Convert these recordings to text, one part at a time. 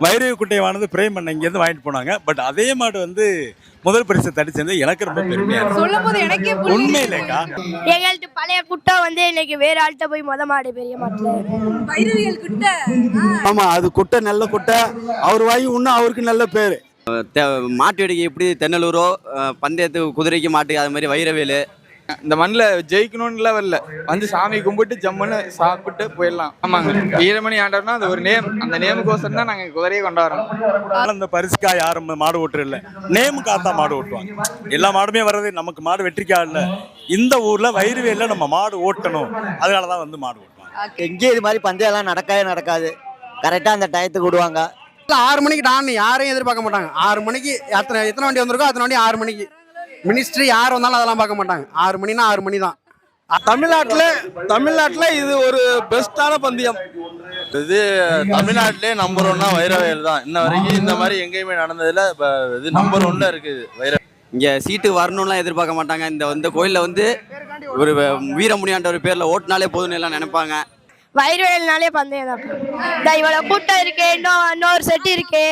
Bhairavi குட்டையானது frame பண்ண இங்கேருந்து வாங்கிட்டு போனாங்க. பட் அதே மாடு வந்து முதல் பரிசு தடிச்சது எனக்கு ரொம்ப பெருமையா சொல்லும் போது எனக்கே புரியுது. உண்மையிலேக்கா? எங்கள்கிட்ட பழைய குட்டை வந்து இன்னைக்கு வேற ஆள்கிட்ட போய் மொத மாடு பெரிய மாட்டுல. வைரவியல் கிட்ட. ஆமா அது குட்டை நல்ல குட்டை. அவர் வாங்கி இன்னும் அவருக்கு நல்ல பேர். மாட்டு வேடிக்கை எப்படி தென்னலூரோ அஹ், பந்தயத்துக்கு குதிரைக்கு மாட்டு அது மாதிரி வைரவேலு இந்த மண்ணில் ஜெயிக்கணும்னுலாம் வரல. வந்து சாமி கும்பிட்டு ஜம்முன்னு சாப்பிட்டு போயிடலாம். ஆமாங்க. வீரமணி ஆண்டர்னா அது ஒரு நேம். அந்த நேமுக்கோசரம் தான் நாங்கள் குதிரையை கொண்டாடுறோம். இந்த பரிசுக்கா யாரும் மாடு ஓட்டுற இல்ல நேமுக்காக தான் மாடு ஓட்டுவாங்க. எல்லா மாடுமே வர்றது நமக்கு மாடு வெற்றிக்கா இல்ல. இந்த ஊர்ல வைரவியல்ல நம்ம மாடு ஓட்டணும். அதனால தான் வந்து மாடு ஓட்டுவாங்க. எங்கேயும் இது மாதிரி பந்தயம்லாம் நடக்கவே நடக்காது. கரெக்டாக அந்த டயத்துக்கு விடுவாங்க. ஆறு மணிக்கு டான் யாரையும் எதிர்பார்க்க மாட்டாங்க. ஆறு மணிக்கு எத்தனை எத்தனை வண்டி வந்திருக்கோ அத்தனை வண்டி ஆறு மணிக்கு. மினிஸ்ட்ரி யார் வந்தாலும் அதெல்லாம் பார்க்க மாட்டாங்க. ஆறு மணினா ஆறு மணி தான் தமிழ்நாட்டில் தமிழ்நாட்டில் இது ஒரு பெஸ்ட்டான பந்தயம். இது தமிழ்நாட்டிலே நம்பர் ஒன்னா வைரவயல் தான். இன்ன வரைக்கும் இந்த மாதிரி எங்கேயுமே நடந்ததுல இப்ப இது நம்பர் ஒன்ல இருக்குது வைர. இங்கே சீட்டு வரணும்லாம் எதிர்பார்க்க மாட்டாங்க. இந்த இந்த கோயிலில் வந்து ஒரு வீரமுனியாண்ட ஒரு பேரில் ஓட்டுனாலே போதும்னு எல்லாம் நினைப்பாங்க. வைரவேல்னாலே பந்தயம் தான். இந்த இவ்வளவு கூட்டம் இருக்கு இன்னும் இன்னொரு செட் இருக்கு.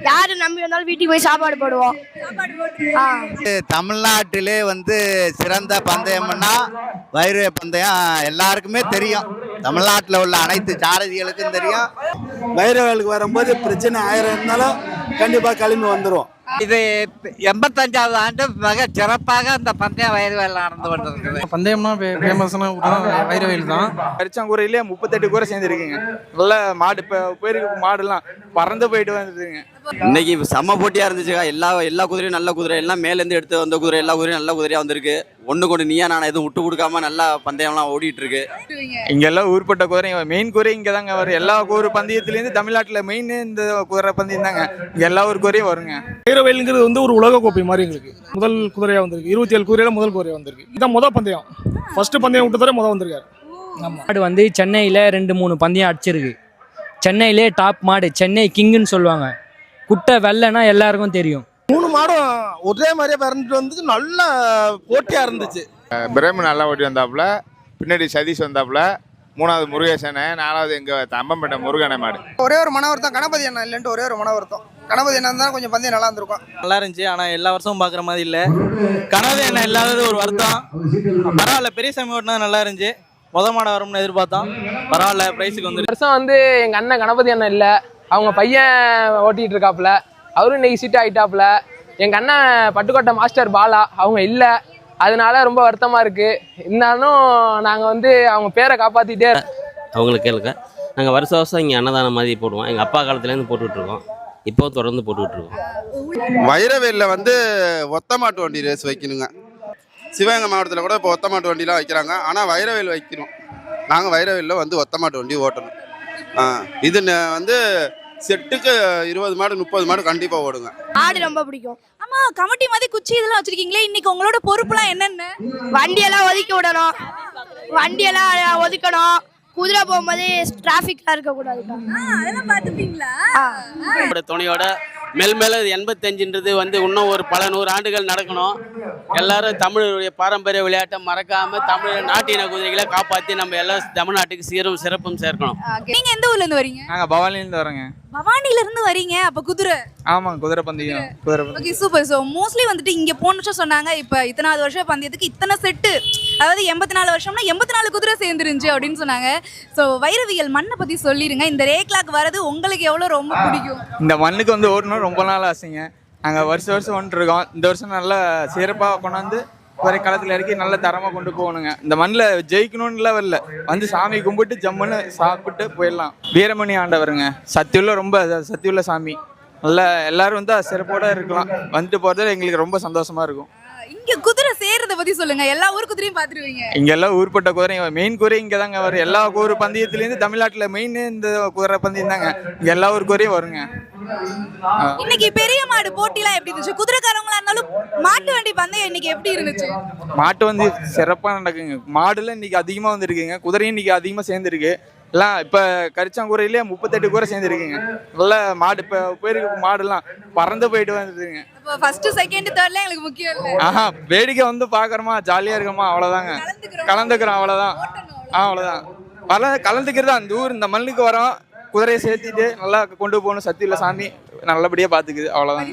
யாரு நம்பி வந்தாலும் வீட்டுக்கு போய் சாப்பாடு போடுவோம். ஆ. தமிழ்நாட்டிலே வந்து சிறந்த பந்தயம்னா வைரவ பந்தயம் எல்லாருக்குமே தெரியும். தமிழ்நாட்டில் உள்ள அனைத்து சாரதிகளுக்கும் தெரியும். வைரவேலுக்கு வரும்போது பிரச்சனை ஆயிரம் இருந்தாலும் கண்டிப்பாக கிளம்பி வந்துடும் இது எண்பத்தஞ்சாவது ஆண்டு மிக சிறப்பாக அந்த பந்தயம் வைரவேல் நடந்து கொண்டிருக்குது பந்தயம்னா ஃபேமஸ்னா வைரவயல் தான். கரிச்சாங்குறையிலே முப்பத்தெட்டு கூரை சேர்ந்துருக்குங்க. நல்ல மாடு இப்போ போயிருக்கு மாடுலாம் பறந்து போயிட்டு வந்துருக்குங்க. இன்னைக்கு செம்ம போட்டியாக இருந்துச்சுக்கா. எல்லா எல்லா குதிரையும் நல்ல குதிரை. எல்லாம் மேலேருந்து எடுத்து வந்த குதிரை. எல்லா குதிரையும் நல்ல குதிரையாக வந்திருக்கு. ஒன்று கொண்டு நீயா நான் எதுவும் விட்டு கொடுக்காம நல்லா பந்தயம்லாம் ஓடிட்டு இருக்கு இங்கெல்லாம் ஊர்பட்ட குதிரை. மெயின் குதிரை இங்கே தாங்க வரும். எல்லா ஊர் பந்தயத்துலேருந்து தமிழ்நாட்டில் மெயின் இந்த குதிரை பந்தயம் தாங்க. இங்கே எல்லா ஊர் குதிரையும் வருங்க. வைரவயல்ங்கிறது வந்து ஒரு உலக கோப்பை மாதிரி எங்களுக்கு. முதல் குதிரையா வந்திருக்கு. இருபத்தி ஏழு குதிரையில முதல் குதிரையா வந்திருக்கு. இதான் முதல் பந்தயம். ஃபர்ஸ்ட் பந்தயம் விட்டு தர முதல் வந்திருக்காரு. மாடு வந்து சென்னையில் ரெண்டு மூணு பந்தயம் அடிச்சிருக்கு. சென்னையிலே டாப் மாடு. சென்னை கிங்குன்னு சொல்லுவாங்க. குட்டை வெள்ளைனா எல்லாருக்கும் தெரியும். மூணு மாடும் ஒரே மாதிரியே பிறந்துட்டு வந்து நல்ல போட்டியாக இருந்துச்சு. பிரேம் நல்லா ஓட்டி வந்தாப்புல. பின்னாடி சதீஷ் வந்தாப்புல. மூணாவது முருகேசனை நாலாவது எங்க தம்பம்பேட்டை முருகனை மாடு. ஒரே ஒரு மன வருத்தம் கணபதி அண்ணா இல்லைன்ட்டு ஒரே ஒரு மன வருத்தம் கணபதி அண்ணா தான் கொஞ்சம் பந்தயம் நல்லா இருந்திருக்கும். நல்லா இருந்துச்சு ஆனா எல்லா வருஷமும் பாக்குற மாதிரி இல்ல. கனவு என்ன இல்லாதது ஒரு வருத்தம். பரவாயில்ல பெரிய சாமி ஓட்டினா நல்லா இருந்துச்சு. முத மாட வரும்னு எதிர்பார்த்தோம். பரவாயில்ல பிரைஸுக்கு வந்து வருஷம் வந்து எங்கள் அண்ணன் கணபதி அண்ணன் இல்லை. அவங்க பையன் ஓட்டிகிட்டு இருக்காப்புல. அவரும் இன்னைக்கு சீட் ஆகிட்டாப்புல எங்கள் அண்ணன் பட்டுக்கோட்டை மாஸ்டர் பாலா. அவங்க இல்லை. அதனால ரொம்ப வருத்தமாக இருக்குது இருந்தாலும் நாங்கள் வந்து அவங்க பேரை காப்பாற்றிட்டே அவங்களுக்கு கேளுங்க. நாங்கள் வருஷ வருஷம் இங்கே அன்னதானம் மாதிரி போடுவோம். எங்கள் அப்பா காலத்துலேருந்து போட்டுக்கிட்டு இருக்கோம் இப்போ தொடர்ந்து போட்டுக்கிட்டு இருக்கோம் வைரவேல்ல வந்து ஒத்த மாட்டு வண்டி ரேஸ் வைக்கணுங்க. சிவகங்கை மாவட்டத்தில் கூட இப்போ ஒத்த மாட்டு வண்டிலாம் வைக்கிறாங்க. ஆனால் வைரவேல் வைக்கணும். நாங்கள் வைரவேலில் வந்து ஒத்த மாட்டு வண்டி ஓட்டணும். இது வந்து செட்டுக்கு இருபது மாடு முப்பது மாடு கண்டிப்பாக ஓடுங்க. ஆடு ரொம்ப பிடிக்கும். ஆமா கமிட்டி மாதிரி குச்சி இதெல்லாம் வச்சிருக்கீங்களே இன்னைக்கு உங்களோட பொறுப்புலாம் என்னென்ன? வண்டியெல்லாம் ஒதுக்கி விடணும். வண்டியெல்லாம் ஒதுக்கணும். குதிரை போகும்போது டிராஃபிக்லாம் இருக்கக்கூடாதுக்கா. அதெல்லாம் பாத்துப்பீங்களா நம்மளோட துணையோட மேல் மேல எண்பத்தஞ்சுன்றது வந்து இன்னும் ஒரு பல நூறு ஆண்டுகள் நடக்கணும். எல்லாரும் தமிழுடைய பாரம்பரிய விளையாட்டை மறக்காம தமிழ் நாட்டின குதிரைகளை காப்பாற்றி நம்ம எல்லாம் தமிழ்நாட்டுக்கு சீரும் சிறப்பும் சேர்க்கணும். நீங்க எந்த ஊர்ல இருந்து வரீங்க? நாங்கள் பவானிலேருந்து வரோங்க. பவானில இருந்து வரீங்க அப்ப குதிரை. ஆமாங்க குதிரை பந்தயம் குதிரை. ஓகே சூப்பர் ஸோ மோஸ்ட்லி வந்துட்டு இங்க போன வருஷம் சொன்னாங்க. இப்ப இத்தனாவது வருஷம் பந்தயத்துக்கு இத்தனை செட்டு அதாவது எண்பத்தி நாலு வருஷம்னா எண்பத்தி நாலு குதிரை சேர்ந்துருந்துச்சு அப்படின்னு சொன்னாங்க. ஸோ வைரவியல் மண்ணை பத்தி சொல்லிருங்க. இந்த ரேக்லாக் வரது உங்களுக்கு எவ்வளவு ரொம்ப பிடிக்கும்? இந்த மண்ணுக்கு வந்து ஓட்டணும் ரொம்ப நாள் ஆசைங்க நாங்கள் வருஷம் வருஷம் வந்துட்டுருக்கோம் இந்த வருஷம் நல்லா சிறப்பாக கொண்டாந்து குதிரை காலத்தில் இறக்கி நல்ல தரமாக கொண்டு போகணுங்க. இந்த மண்ணில் ஜெயிக்கணும்னுலாம் வரல. வந்து சாமி கும்பிட்டு ஜம்முன்னு சாப்பிட்டு போயிடலாம். வீரமணி ஆண்டவருங்க. சத்தியுள்ள ரொம்ப சத்தியுள்ள சாமி. நல்லா எல்லாரும் வந்து சிறப்போட இருக்கலாம். வந்துட்டு போகிறது எங்களுக்கு ரொம்ப சந்தோஷமா இருக்கும். இங்க குதிரை சேர்றத பத்தி சொல்லுங்க. எல்லா ஊர் குதிரையும் பாத்துருவீங்க இங்கெல்லாம் ஊர்பட்ட குதிரை மெயின் குதிரை இங்கே தாங்க வரும் எல்லா ஊர் பந்தயத்துலேருந்து தமிழ்நாட்டில் மெயின் இந்த குதிரை பந்தயம் தாங்க இங்கே எல்லா ஊர் குதிரையும் வருங்க. இன்னைக்கு பெரிய மாடு போட்டிலாம் எப்படி இருந்துச்சு? குதிரைக்காரங்களா இருந்தாலும் மாட்டு வண்டி பந்தயம் இன்னைக்கு எப்படி இருந்துச்சு? மாட்டு வந்து சிறப்பாக நடக்குங்க. மாடுல இன்னைக்கு அதிகமாக வந்துருக்குங்க. குதிரையும் இன்னைக்கு அதிகமாக சேர்ந்துருக்கு. எல்லாம் இப்போ கரிச்சாங்குறையிலே முப்பத்தெட்டு கூரை சேர்ந்துருக்குங்க. நல்ல மாடு இப்போ போயிருக்கு மாடுலாம் பறந்து போயிட்டு வந்துருக்குங்க. ஃபர்ஸ்ட் செகண்ட் தேர்ட்ல எங்களுக்கு முக்கியம் ஆஹா வேடிக்கை வந்து பார்க்குறோமா ஜாலியாக இருக்கோமா அவ்வளோதாங்க கலந்துக்கிறோம். கலந்துக்கிறோம் அவ்வளோதான் ஆ அவ்வளோதான் பல கலந்துக்கிறது அந்த ஊர் இந்த மண்ணுக்கு வரோம். குதிரையை சேர்த்திட்டு நல்லா கொண்டு போகணும். சக்தி இல்லை சாமி. நல்லபடியாக பார்த்துக்குது அவ்வளோதான்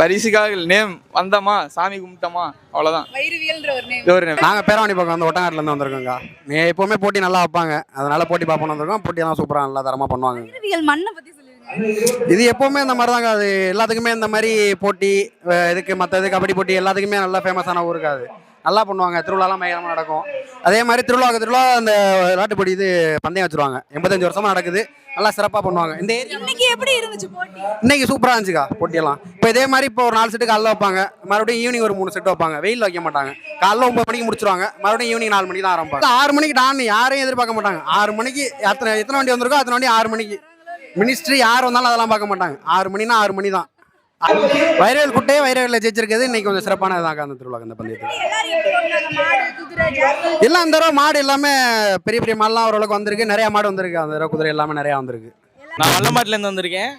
பரிசுக்காக நேம் வந்தோமா? சாமி கும்பிட்டோமா? அவ்வளோதான் ஒரு நேம் இது ஒரு name. நாங்கள் பேரவாணி பக்கம் வந்து ஒட்டங்காட்டிலேருந்து வந்திருக்கோங்க நீ எப்போவுமே போட்டி நல்லா வைப்பாங்க. அதனால போட்டி பார்ப்போம் வந்திருக்கோம். போட்டியெல்லாம் சூப்பராக நல்லா தரமாக பண்ணுவாங்க. மண்ணை இது எப்போவுமே இந்த மாதிரி தாங்க அது எல்லாத்துக்குமே இந்த மாதிரி போட்டி இதுக்கு மற்ற இது கபடி போட்டி எல்லாத்துக்குமே நல்லா ஃபேமஸான ஊருக்கு அது. நல்லா பண்ணுவாங்க. திருவிழாலாம் பயங்கரமாக நடக்கும். அதே மாதிரி திருவிழாவுக்கு திருவிழா அந்த விளையாட்டுப்படி இது பந்தயம் வச்சுருவாங்க. எண்பத்தஞ்சு வருஷமா நடக்குது. நல்லா சிறப்பாக பண்ணுவாங்க. இந்த ஏரியா இன்னைக்கு எப்படி இருந்துச்சு போட்டி? இன்னைக்கு சூப்பராக இருந்துச்சுக்கா போட்டியெல்லாம். இப்போ இதே மாதிரி இப்போ ஒரு நாலு செட்டு காலைல வைப்பாங்க. மறுபடியும் ஈவினிங் ஒரு மூணு செட்டு வைப்பாங்க. வெயில் வைக்க மாட்டாங்க. காலைல ஒன்பது மணிக்கு முடிச்சிருவாங்க. மறுபடியும் ஈவினிங் நாலு மணிக்கு தான் ஆரம்பிப்பாங்க. ஆறு மணிக்கு டான் யாரையும் எதிர்பார்க்க மாட்டாங்க. ஆறு மணிக்கு எத்தனை எத்தனை வண்டி வந்திருக்கோ அத்தனை வண்டி ஆறு மணிக்கு. மினிஸ்ட்ரி யார் வந்தாலும் அதெல்லாம் பார்க்க மாட்டாங்க. ஆறு மணினா ஆறு மணி தான் வைரவேல் குட்டையே வைரவேலில் ஜெயிச்சிருக்கிறது. இன்னைக்கு கொஞ்சம் சிறப்பானதாங்க அந்த திருவிழா அந்த பந்தயத்தில். எல்லாம் அந்த தடவை மாடு எல்லாமே பெரிய பெரிய மாடுலாம் ஓரளவுக்கு வந்திருக்கு. நிறைய மாடு வந்திருக்கு. அந்த தடவை குதிரை எல்லாமே நிறையா வந்திருக்கு. நான் வல்லமாட்டிலேருந்து வந்திருக்கேன்.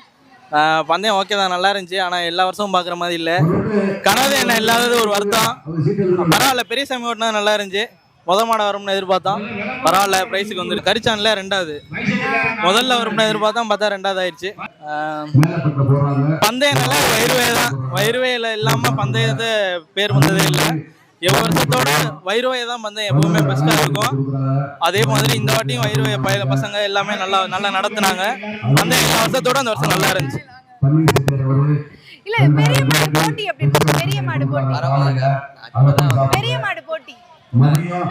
பந்தயம் ஓகே தான். நல்லா இருந்துச்சு. ஆனால் எல்லா வருஷமும் பார்க்குற மாதிரி இல்லை. கனவு என்ன? இல்லாதது ஒரு வருத்தம். பரவாயில்ல. பெரிய சாமி ஓட்டினா நல்லா இருந்துச்சு. முத மாட வரும்னு எதிர்பார்த்தோம். பரவாயில்ல ப்ரைஸுக்கு வந்துருக்கு கரிச்சான்ல ரெண்டாவது. முதல்ல வரும்னு எதிர்பார்த்தோம் பார்த்தா ரெண்டாவது ஆயிடுச்சு பந்தயம் நல்லா வயிறுவே தான் வயிறுவையில் இல்லாமல் பந்தயத்தை பேர் வந்ததே இல்லை. எவ்வளோ வருஷத்தோட வைரவையை தான் பந்தயம் எப்பவுமே பெஸ்ட்டாக இருக்கும். அதே மாதிரி இந்த வாட்டியும் வைரவைய பய பசங்க எல்லாமே நல்லா நல்லா நடத்துனாங்க. பந்தயம் எல்லா வருஷத்தோட அந்த வருஷம் நல்லா இருந்துச்சு. இல்ல பெரிய மாடு போட்டி இருந்துச்சு பெரிய மாடு போட்டி. பெரிய மாடு போட்டி.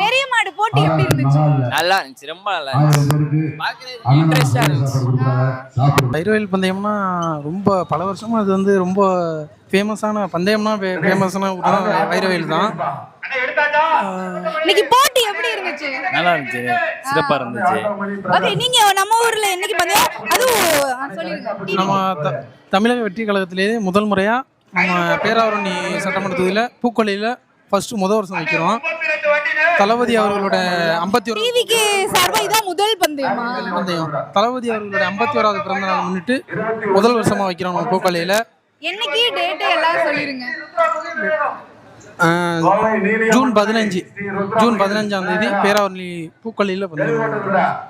பெரிய மாடு போட்டி எப்படி இருந்துச்சு? நல்லா இருந்துச்சு ரொம்ப நல்லா இருந்துச்சு. இன்ட்ரெஸ்டாக இருந்துச்சு. வைரவயல் பந்தயம்னா ரொம்ப பல வருஷமா அது வந்து ரொம்ப ஃபேமஸான பந்தயம்னா ஃபேமஸான வைரவயல் தான். இன்னைக்கு போட்டி எப்படி இருந்துச்சு? நல்லா இருந்துச்சு. சிறப்பாக இருந்துச்சு. ஓகே நீங்க நம்ம ஊர்ல இன்னைக்கு பந்தயம் அதுவும் நம்ம த தமிழக வெற்றி கழகத்திலேயே முதல் முறையாக நம்ம பேராவரணி சட்டமன்ற தொகுதியில் பூக்கொல்லியில் ஃபர்ஸ்ட் முதல் வருஷம் வைக்கிறோம் தளபதி அவர்களோட ஐம்பத்தி ஒரு டிவிக்கு சார்பா இதான் முதல் பந்தயமா? பந்தயம். தளபதி அவர்களோட ஐம்பத்தி ஓராவது பிறந்த நாள் முன்னிட்டு முதல் வருஷமாக வைக்கிறோம் நம்ம பூக்கொல்லியில் என்னைக்கு டேட் எல்லாம் சொல்லிருங்க. ஜூன் பதினஞ்சு. ஜூன் பதினஞ்சாம் தேதி பேராவரணி பூக்கொல்லியில் பந்தயம்.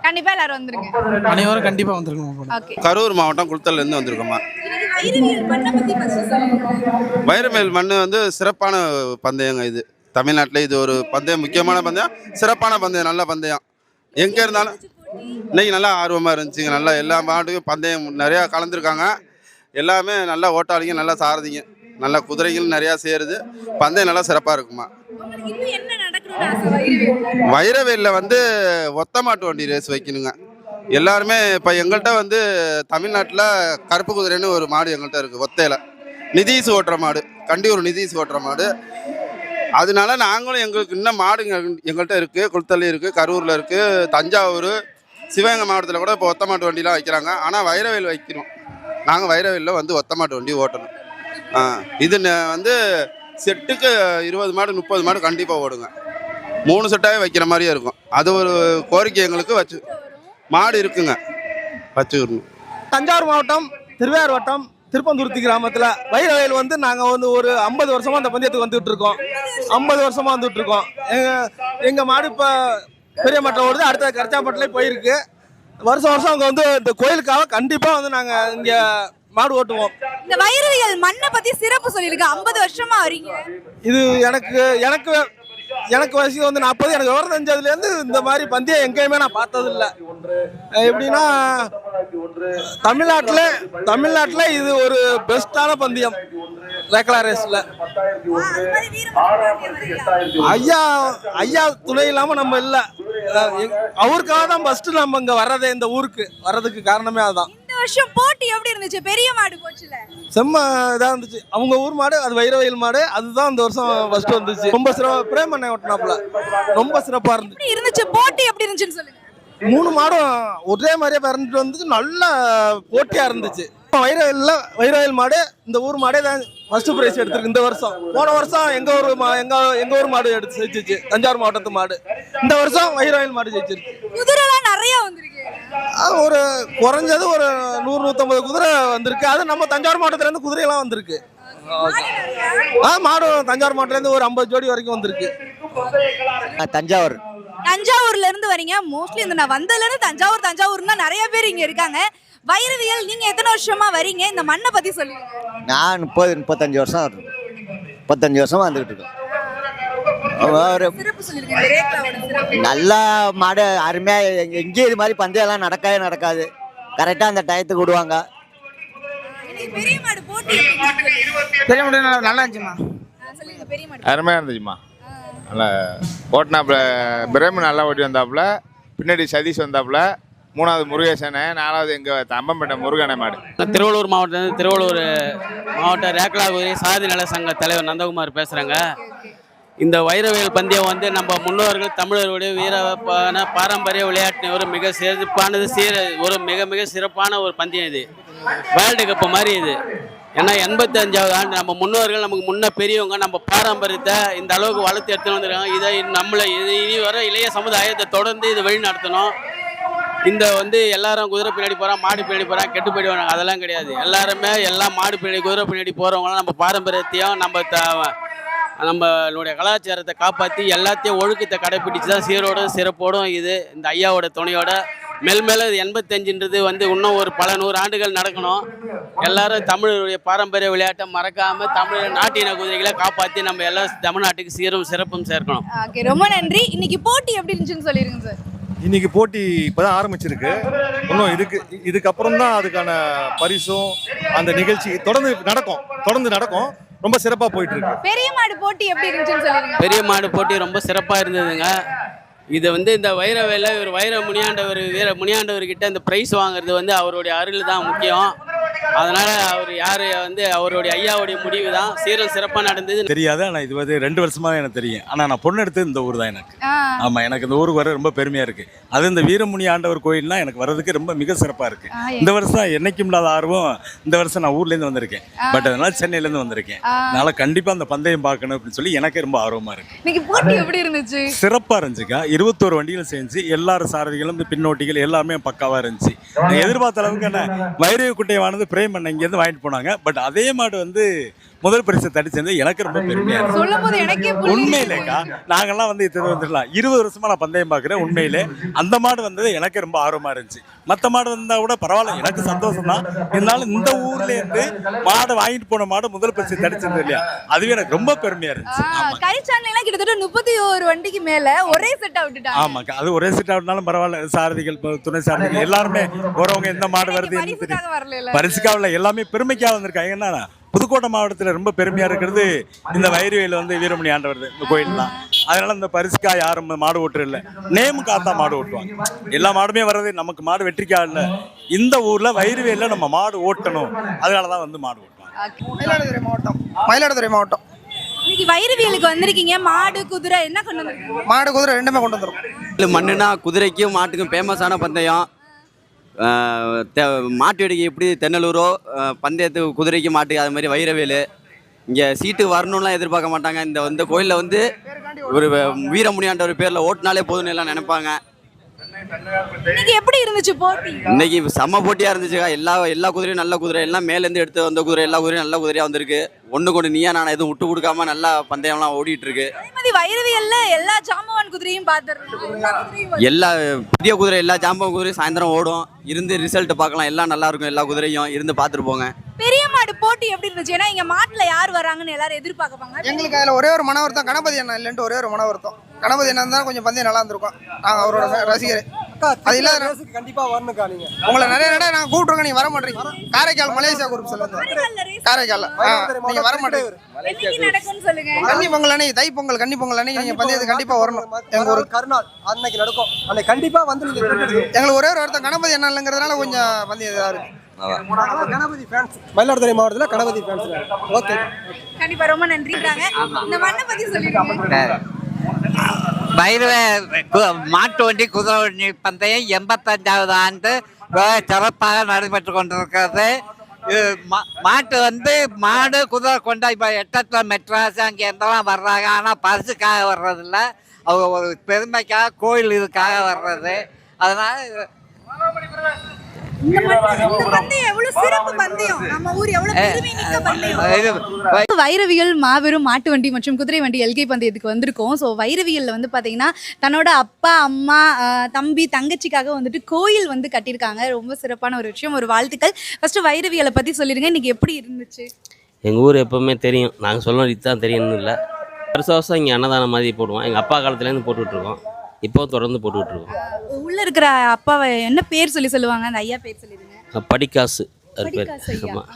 கண்டிப்பா எல்லாரும் வந்துருங்க. அனைவரும் கண்டிப்பாக வந்துருக்கணும் ஓகே. கரூர் மாவட்டம் குளத்தல்லேருந்து வந்திருக்கோம்மா. வைரமேல் மண் வந்து சிறப்பான பந்தயங்க இது. தமிழ்நாட்டில் இது ஒரு பந்தயம் முக்கியமான பந்தயம் சிறப்பான பந்தயம் நல்ல பந்தயம். எங்கே இருந்தாலும் இன்னைக்கு நல்லா ஆர்வமாக இருந்துச்சுங்க. நல்லா எல்லா மாட்டுக்கும் பந்தயம் நிறையா கலந்துருக்காங்க. எல்லாமே நல்லா ஓட்டாளிங்க நல்லா சாரதிங்க. நல்லா குதிரைகள் நிறையா சேருது. பந்தயம் நல்லா சிறப்பாக இருக்குமா. வைரவேலில் வந்து ஒத்த மாட்டு வண்டி ரேஸ் வைக்கணுங்க. எல்லாருமே இப்போ எங்கள்கிட்ட வந்து தமிழ்நாட்டில் கருப்பு குதிரைன்னு ஒரு மாடு எங்கள்கிட்ட இருக்குது ஒத்தையில். நிதீஷ் ஓட்டுற மாடு கண்டியூர் நிதீஷ் ஓட்டுற மாடு. அதனால நாங்களும் எங்களுக்கு இன்னும் மாடுங்க எங்கள்கிட்ட இருக்குது குளத்தள்ளி இருக்குது கரூரில் இருக்குது தஞ்சாவூர் சிவகங்கை மாவட்டத்தில் கூட இப்போ ஒத்த மாட்டு வண்டிலாம் வைக்கிறாங்க. ஆனால் வைரவேல் வைக்கணும். நாங்கள் வைரவேலில் வந்து ஒத்த மாட்டு வண்டி ஓட்டணும். இது ந- வந்து செட்டுக்கு இருபது மாடு முப்பது மாடு கண்டிப்பாக ஓடுங்க. மூணு செட்டாகவே வைக்கிற மாதிரியே இருக்கும். அது ஒரு கோரிக்கை எங்களுக்கு வச்சு மாடு இருக்குங்க. வச்சுக்கணும் தஞ்சாவூர் மாவட்டம் திருவையாறு வட்டம் திருப்பந்துருத்தி கிராமத்தில் வைரவயல் வந்து நாங்கள் வந்து ஒரு ஐம்பது வருஷமா அந்த பந்தயத்துக்கு வந்துட்டு இருக்கோம். ஐம்பது வருஷமா வந்துட்டு இருக்கோம். எங்கள் எங்கள் மாடு இப்போ பெரிய மட்டம் ஓடுது அடுத்த கரைச்சாப்பட்டிலே போயிருக்கு. வருஷம் வருஷம் அங்கே வந்து இந்த கோயிலுக்காக கண்டிப்பாக வந்து நாங்கள் இங்கே மாடு ஓட்டுவோம். இந்த வைரவியல் மண்ணை பத்தி சிறப்பு சொல்லிருங்க 50 வருஷமா வரீங்க இது எனக்கு எனக்கு எனக்கு வயசு வந்து நாற்பது எனக்கு விவரம் தெரிஞ்சதுலேருந்து இந்த மாதிரி பந்தயம் எங்கேயுமே நான் பார்த்ததில்ல. எப்படின்னா தமிழ்நாட்டில் தமிழ்நாட்டில் இது ஒரு பெஸ்ட்டான பந்தயம் ரேக்லா ரேஸில். ஐயா ஐயா துணை இல்லாமல் நம்ம இல்லை. அவருக்காக தான் ஃபஸ்ட்டு நம்ம இங்கே வர்றதே இந்த ஊருக்கு வர்றதுக்கு காரணமே அதுதான். வருஷம் போட்டி எப்படி இருந்துச்சு? பெரிய மாடு போச்சுல. செம்ம இதாக இருந்துச்சு. அவங்க ஊர் மாடு அது வைரவயல் மாடு அதுதான் இந்த வருஷம் ஃபர்ஸ்ட் வந்துச்சு. ரொம்ப சிறப்பாக பிரேமண்ணை ஓட்டினாப்புல. ரொம்ப சிறப்பாக இருந்துச்சு. இருந்துச்சு? போட்டி எப்படி இருந்துச்சுன்னு சொல்லுங்க. மூணு மாடும் ஒரே மாதிரியே பிறந்துட்டு வந்துச்சு. நல்ல போட்டியாக இருந்துச்சு. வைரவயலில் வைரவயல் மாடு இந்த ஊர் மாடே தான் ஃபர்ஸ்ட் ப்ரைஸ் எடுத்திருக்கு இந்த வருஷம். போன வருஷம் எங்கள் ஊர் மா எங்கள் எங்கள் ஊர் மாடு எடுத்து ஜெயிச்சிச்சு. தஞ்சாவூர் மாவட்டத்து மாடு. இந்த வருஷம் வைரவயல் மாடு ஜெயிச்சிருக்கு. குதிரைலாம் நிறைய வந்திருக்கு. ஒரு குறைஞ்சது ஒரு நூறு நூற்றம்பது குதிரை வந்திருக்கு. அது நம்ம தஞ்சாவூர் மாவட்டத்துலேருந்து குதிரையெல்லாம் வந்திருக்கு. ஆ மாடு தஞ்சாவூர் மாவட்டத்துலேருந்து ஒரு ஐம்பது ஜோடி வரைக்கும் வந்திருக்கு. தஞ்சாவூர். தஞ்சாவூர்ல இருந்து வரீங்க. மோஸ்ட்லி இந்த நான் வந்ததுல இருந்து தஞ்சாவூர் தஞ்சாவூர் தான் நிறைய பேர் இங்க இருக்காங்க. வைரவியல் நீங்க எத்தனை வருஷமா வரீங்க? இந்த மண்ணை பத்தி சொல்லுங்க. நான் முப்பது முப்பத்தஞ்சு வருஷம் ஆகுது. முப்பத்தஞ்சு வருஷமா வந்துக்கிட்டு இருக்கோம். ஒரு நல்லா மாடு அருமையாக எங்கேயும் இது மாதிரி பந்தயம்லாம் நடக்கவே நடக்காது. கரெக்டாக அந்த டயத்துக்கு விடுவாங்க. பெரிய மாடு நல்லா நல்லா இருந்துச்சுமா அருமையாக இருந்துச்சுமா நல்லா ஓட்டினாப்புல பிரேம் நல்லா ஓட்டி வந்தாப்புல பின்னாடி சதீஷ் வந்தாப்புல மூணாவது முருகேசனை நாலாவது எங்கள் தம்பம்பேட்டை முருகனை மாடு. திருவள்ளூர் மாவட்டம் திருவள்ளூர் மாவட்ட ரேக்லா சாதி நல சங்க தலைவர் நந்தகுமார் பேசுகிறேங்க இந்த வைரவியல் பந்தயம் வந்து நம்ம முன்னோர்கள் தமிழர்களுடைய வீரப்பான பாரம்பரிய விளையாட்டின ஒரு மிக சிறப்பானது சீர ஒரு மிக மிக சிறப்பான ஒரு பந்தயம் இது. வேர்ல்டு கப்பு மாதிரி இது. ஏன்னா எண்பத்தஞ்சாவது ஆண்டு நம்ம முன்னோர்கள் நமக்கு முன்ன பெரியவங்க நம்ம பாரம்பரியத்தை இந்த அளவுக்கு வளர்த்து எடுத்துன்னு வந்திருக்காங்க. இதை நம்மளை இது இனி வர இளைய சமுதாயத்தை தொடர்ந்து இதை வழி நடத்தணும். இந்த வந்து எல்லாரும் குதிரை பின்னாடி போகிறான் மாடு பின்னாடி போகிறான் கெட்டு போயிடுவாங்க அதெல்லாம் கிடையாது. எல்லாருமே எல்லாம் மாடு பின்னாடி குதிரை பின்னாடி போகிறவங்களாம் நம்ம பாரம்பரியத்தையும் நம்ம த நம்மளுடைய கலாச்சாரத்தை காப்பாற்றி எல்லாத்தையும் ஒழுக்கத்தை கடைப்பிடிச்சு தான் சீரோடும் சிறப்போடும் இது இந்த ஐயாவோட துணையோட. மேல்மேல இது எண்பத்தஞ்சுன்றது வந்து இன்னும் ஒரு பல நூறு ஆண்டுகள் நடக்கணும். எல்லாரும் தமிழருடைய பாரம்பரிய விளையாட்டை மறக்காம தமிழ் நாட்டின குதிரைகளை காப்பாற்றி நம்ம எல்லாம் தமிழ்நாட்டுக்கு சீரும் சிறப்பும் சேர்க்கணும். ஓகே. ரொம்ப நன்றி. இன்னைக்கு போட்டி எப்படி இருந்துச்சுன்னு சொல்லிருங்க சார். இன்னைக்கு போட்டி இப்பதான் ஆரம்பிச்சிருக்கு. இன்னும் இதுக்கு இதுக்கப்புறம் தான் அதுக்கான பரிசும் அந்த நிகழ்ச்சி தொடர்ந்து நடக்கும் தொடர்ந்து நடக்கும். ரொம்ப சிறப்பா போயிட்டு இருக்கு பெரிய மாடு போட்டி எப்படி இருந்துச்சுன்னு பெரிய மாடு போட்டி ரொம்ப சிறப்பாக இருந்ததுங்க. இது வந்து இந்த வைரவேல இவர் வைர முனியாண்டவர் வீர முனியாண்டவர்கிட்ட இந்த ப்ரைஸ் வாங்குறது வந்து அவருடைய அருள் தான் முக்கியம். அதனால அவர் யார் வந்து அவருடைய ஐயாவுடைய முடிவு தான் சீரம் சிறப்பாக நடந்தது. தெரியாது ஆனால் இது வந்து ரெண்டு வருஷமா எனக்கு தெரியும். ஆனால் நான் பொண்ணு எடுத்தது இந்த ஊர் தான் எனக்கு. ஆ, ஆமாம் எனக்கு இந்த ஊருக்கு வர ரொம்ப பெருமையாக இருக்கு. அது இந்த வீரமுனி ஆண்டவர் கோயில்னா எனக்கு வர்றதுக்கு ரொம்ப மிக சிறப்பாக இருக்கு. இந்த வருஷம் என்னைக்கும் இல்லாத ஆர்வம் இந்த வருஷம் நான் ஊர்லேருந்து வந்திருக்கேன். பட் அதனால சென்னையிலேருந்து வந்திருக்கேன். அதனால கண்டிப்பாக அந்த பந்தயம் பார்க்கணும் அப்படின்னு சொல்லி எனக்கே ரொம்ப ஆர்வமாக இருக்கு. இன்னைக்கு போட்டி எப்படி இருந்துச்சு? சிறப்பாக இருந்துச்சுக்கா. இருபத்தோரு வண்டிகள் செஞ்சு எல்லாரும் சாரதிகளும் பின்னோட்டிகள் எல்லாமே பக்காவாக இருந்துச்சு. நான் எதிர்பார்த்த அளவுக்கு என்ன வைரவி குட்டையானது பிரேம் பண்ண இங்கேருந்து வாங்கிட்டு போனாங்க. பட் அதே மாடு வந்து முதல் பரிசை தடி சேர்ந்து எனக்கு ரொம்ப பெருமையாக இருக்கு. உண்மையிலேக்கா நாங்கெல்லாம் வந்து இத்தனை வந்துடலாம். இருபது வருஷமா நான் பந்தயம் பார்க்குறேன் உண்மையிலே. அந்த மாடு வந்தது எனக்கு ரொம்ப ஆர்வமா இருந்துச்சு. மற்ற மாடு வந்தா கூட பரவாயில்ல எனக்கு சந்தோஷம் தான் இருந்தாலும் இந்த ஊர்ல இருந்து மாடு வாங்கிட்டு போன மாடு முதல் பரிசு தடிச்சது இல்லையா? அதுவே எனக்கு ரொம்ப பெருமையா இருந்துச்சு. ஆமா கரிச்சான்லாம் கிட்டத்தட்ட முப்பத்தி ஒரு வண்டிக்கு மேல ஒரே செட்டா விட்டுட்டாங்க ஆமாக்கா அது ஒரே சீட் ஆகினாலும் பரவாயில்ல. சாரதிகள் இப்ப துணை சாரதிகள் எல்லாருமே வரவங்க எந்த மாடு வருது பரிசுக்காக எல்லாமே பெருமைக்காக வந்திருக்காங்க. என்னன்னா புதுக்கோட்டை மாவட்டத்தில் ரொம்ப பெருமையா இருக்கிறது இந்த வைரவியில் வந்து வீரமணி ஆண்டவர் இந்த கோயில் தான். அதனால இந்த பரிசுக்கா யாரும் மாடு ஓட்டுறது இல்லை. நேமு காத்தா மாடு ஓட்டுவாங்க. எல்லா மாடுமே வர்றது நமக்கு மாடு வெற்றிக்கா இல்லை. இந்த ஊர்ல வைரவியல்ல நம்ம மாடு ஓட்டணும். அதனால தான் வந்து மாடு ஓட்டுவாங்க. மயிலாடுதுறை மாவட்டம். மயிலாடுதுறை மாவட்டம். இன்னைக்கு வைரவியலுக்கு வந்திருக்கீங்க. மாடு குதிரை என்ன கொண்டு வந்திருக்கீங்க? மாடு குதிரை ரெண்டுமே கொண்டு வந்துடும் இல்லை மண்ணுனா குதிரைக்கும் மாட்டுக்கும் ஃபேமஸான பந்தயம். மாட்டு வேடிக்கை எப்படி தென்னலூரோ ஆஹ் பந்தயத்துக்கு குதிரைக்கு மாட்டுக்கு அது மாதிரி வைரவேலு இங்கே சீட்டு வரணும்லாம் எதிர்பார்க்க மாட்டாங்க. இந்த இந்த கோயிலில் வந்து ஒரு வீரமுனியாண்டவர் பேரில் ஓட்டுனாலே போதும்னு எல்லாம் நினைப்பாங்க. இன்னைக்கு எப்படி இருந்துச்சு போட்டி? இன்னைக்கு செம்ம போட்டியாக இருந்துச்சுக்கா. எல்லா எல்லா குதிரையும் நல்ல குதிரை. எல்லாம் மேலேருந்து எடுத்து வந்த குதிரை. எல்லா குதிரையும் நல்ல குதிரையாக வந்திருக்கு. ஒன்று கொண்டு நீயா? நான் எதுவும் விட்டு கொடுக்காம நல்லா பந்தயம்லாம் ஓடிட்டு இருக்கு வைரவியல்ல எல்லா ஜாம்பவான் குதிரையும் பார்த்துருக்கோம் எல்லா பெரிய குதிரை எல்லா ஜாம்பம் குதிரையும் சாயந்தரம் ஓடும். இருந்து ரிசல்ட் பார்க்கலாம். எல்லாம் நல்லா இருக்கும் எல்லா குதிரையும். இருந்து பார்த்துட்டு போங்க. பெரிய மாடு போட்டி எப்படி இருந்துச்சு? ஏன்னா இங்க மாட்டுல யார் வராங்கன்னு எல்லாரும் எதிர்பார்க்கப்பாங்க. எங்களுக்கு அதில் ஒரே ஒரு மன வருத்தம். கணபதி அண்ணன் இல்லைன்ட்டு ஒரே ஒரு மன வருத்தம். கணபதி அண்ணன் தான் கொஞ்சம் பந்தயம் நல்லா இருந்திருக்கும். நாங்கள் அவரோட ரசிகர். அது இல்லாத கண்டிப்பா வரணுக்கா நீங்க. உங்களை நிறைய இடம் நாங்கள் கூப்பிட்டுருக்கோம் நீங்கள் வர மாட்டீங்க காரைக்கால் மலேசியா குரூப் சொல்லுங்க. காரைக்கால் ஆ நீங்கள் வர மாட்டீங்க கன்னி பொங்கல் அன்னைக்கு தை பொங்கல் கன்னி பொங்கல் அன்னைக்கு நீங்கள் பந்தயத்துக்கு கண்டிப்பாக வரணும். எங்கள் ஒரு கருநாள் அன்னைக்கு நடக்கும். அன்னைக்கு கண்டிப்பா வந்து நீங்க. எங்களுக்கு ஒரே ஒரு வருத்தம் கணபதி அண்ணன் இல்லைங்கிறதுனால கொஞ்சம் பந்தயம் இதாக இருக்கு. கணபதி ஃபேன்ஸ் மயிலாடுதுறை மாவட்டத்தில் கணபதி ஃபேன்ஸ் ஓகே. கண்டிப்பா ரொம்ப நன்றின்றாங்க இந்த மண்ணை பத்தி சொல்லிருக்கீங்க பயிறு கு- மாட்டு வண்டி குதிரை வண்டி பந்தயம் எண்பத்தஞ்சாவது ஆண்டு சிறப்பாக நடைபெற்று கொண்டிருக்கிறது. இது மா- மாட்டு வந்து மாடு குதிரை கொண்டா இப்போ எட்டத்தில் மெட்ராஸ் அங்கே இருந்தெல்லாம் வர்றாங்க. ஆனால் பரிசுக்காக வர்றதில்ல. அவங்க ஒரு பெருமைக்காக கோயில் இதுக்காக வர்றது. அதனால் வைரவியல் மாபெரும் மாட்டு வண்டி மற்றும் குதிரை வண்டி எல்கை பந்தயத்துக்கு வந்திருக்கோம். ஸோ வைரவியலில் வந்து பார்த்தீங்கன்னா தன்னோட அப்பா அம்மா தம்பி தங்கச்சிக்காக வந்துட்டு கோயில் வந்து கட்டியிருக்காங்க. ரொம்ப சிறப்பான ஒரு விஷயம் ஒரு வாழ்த்துக்கள். ஃபர்ஸ்ட் வைரவியலை பற்றி சொல்லிடுங்க. இன்னைக்கு எப்படி இருந்துச்சு? எங்கள் ஊர் எப்போவுமே தெரியும். நாங்கள் சொல்லணும் இதுதான் தெரியும்னு இல்லை. வருஷம் வருஷம் இங்கே அன்னதானம் மாதிரி போடுவோம். எங்கள் அப்பா காலத்துலேருந்து போட்டுட்ருக்கோம் இப்போ தொடர்ந்து போட்டுட்ருக்கோம் உள்ள இருக்கிற அப்பாவை என்ன பேர் சொல்லி சொல்லுவாங்க? அந்த ஐயா பேர் சொல்லிடுங்க. படிக்காசு அது பேர். படிக்காசு ஐயா. ஆமாம்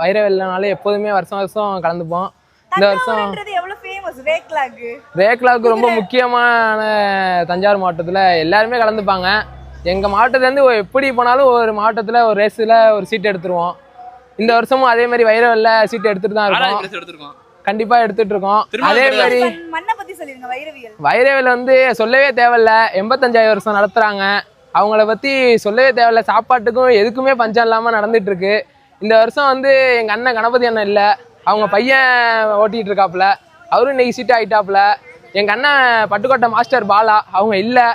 வைரவெல்லினால எப்போதுமே வருஷம் வருஷம் கலந்துப்போம். இந்த வருஷம் எவ்வளவு ஃபேமஸ் ரேக்லாக் ரேக்லாவுக்கு ரொம்ப முக்கியமான தஞ்சாவூர் மாவட்டத்தில் எல்லாருமே கலந்துப்பாங்க. எங்கள் மாவட்டத்துலேருந்து எப்படி போனாலும் ஒரு மாவட்டத்தில் ஒரு ரேஸில் ஒரு சீட் எடுத்துருவோம். இந்த வருஷமும் அதே மாதிரி வைரவெல்ல சீட் எடுத்துட்டு தான் இருக்கோம். கண்டிப்பாக எடுத்துட்டு இருக்கோம் அதே மாதிரி பத்தி வைரவியல். வைரவேல் வந்து சொல்லவே தேவையில்ல. எண்பத்தஞ்சாயிரம் வருஷம் நடத்துகிறாங்க அவங்கள பற்றி சொல்லவே தேவையில்ல. சாப்பாட்டுக்கும் எதுக்குமே பஞ்சம் இல்லாமல் நடந்துட்டு இருக்கு இந்த வருஷம் வந்து எங்கள் அண்ணன் கணபதி அண்ணன் இல்லை. அவங்க பையன் ஓட்டிகிட்டு இருக்காப்புல அவரும் இன்னைக்கு சீட் ஆகிட்டாப்புல எங்கள் அண்ணன் பட்டுக்கோட்டை மாஸ்டர் பாலா அவங்க இல்லை.